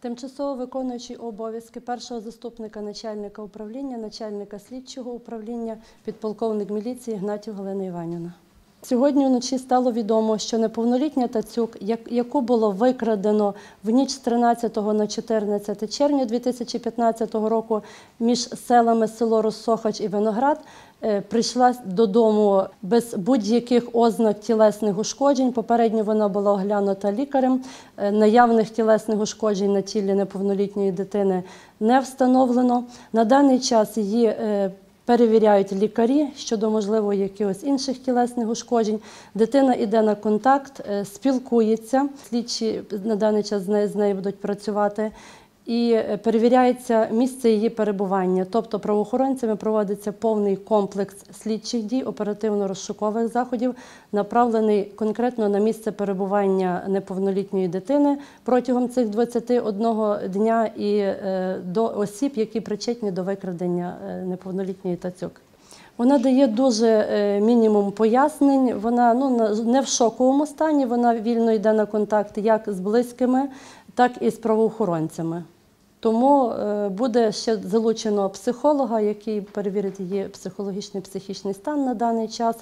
Тимчасово виконуючий обов'язки першого заступника начальника управління, начальника слідчого управління, підполковник міліції Гнатів Галина Іванівна. Сьогодні вночі стало відомо, що неповнолітня Тацюк, яку було викрадено в ніч з 13 на 14 червня 2015 року між селами село Розсохач і Виноград, е, прийшла додому без будь-яких ознак тілесних ушкоджень. Попередньо вона була оглянута лікарем. Е, Наявних тілесних ушкоджень на тілі неповнолітньої дитини не встановлено. На даний час її е, перевіряють лікарі щодо можливо якихось інших тілесних ушкоджень. Дитина йде на контакт, е, спілкується. Слідчі на даний час з нею, з нею будуть працювати. І е, перевіряється місце її перебування. Тобто правоохоронцями проводиться повний комплекс слідчих дій, оперативно-розшукових заходів, направлений конкретно на місце перебування неповнолітньої дитини протягом цих 21 дня і е, до осіб, які причетні до викрадення е, неповнолітньої тацюк. Вона дає дуже мінімум пояснень. Вона ну не в шоковому стані. Вона вільно йде на контакт як з близькими, так і з правоохоронцями. Тому е, буде ще залучено психолога, який перевірить її психологічний психічний стан на даний час,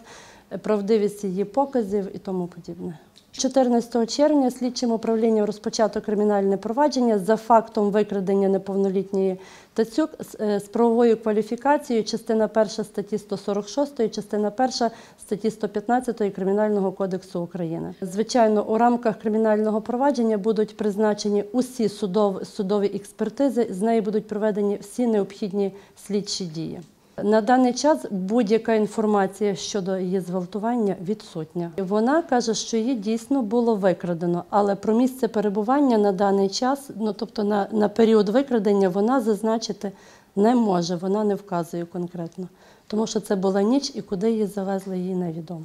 правдивість її показів і тому подібне. 14 червня слідчим управлінням розпочато кримінальне провадження за фактом викрадення неповнолітньої Тацюк з, е, правовою кваліфікацією частина 1 статті 146, частина 1 статті 115 Кримінального кодексу України. Звичайно, у рамках кримінального провадження будуть призначені усі судов, судові експертизи, з нею будуть проведені всі необхідні слідчі дії. На даний час будь-яка інформація щодо її зґвалтування відсутня. Вона каже, що її дійсно було викрадено, але про місце перебування на даний час, ну тобто на, на період викрадення, вона зазначити не може, вона не вказує конкретно, тому що це була ніч і куди її завезли, їй невідомо.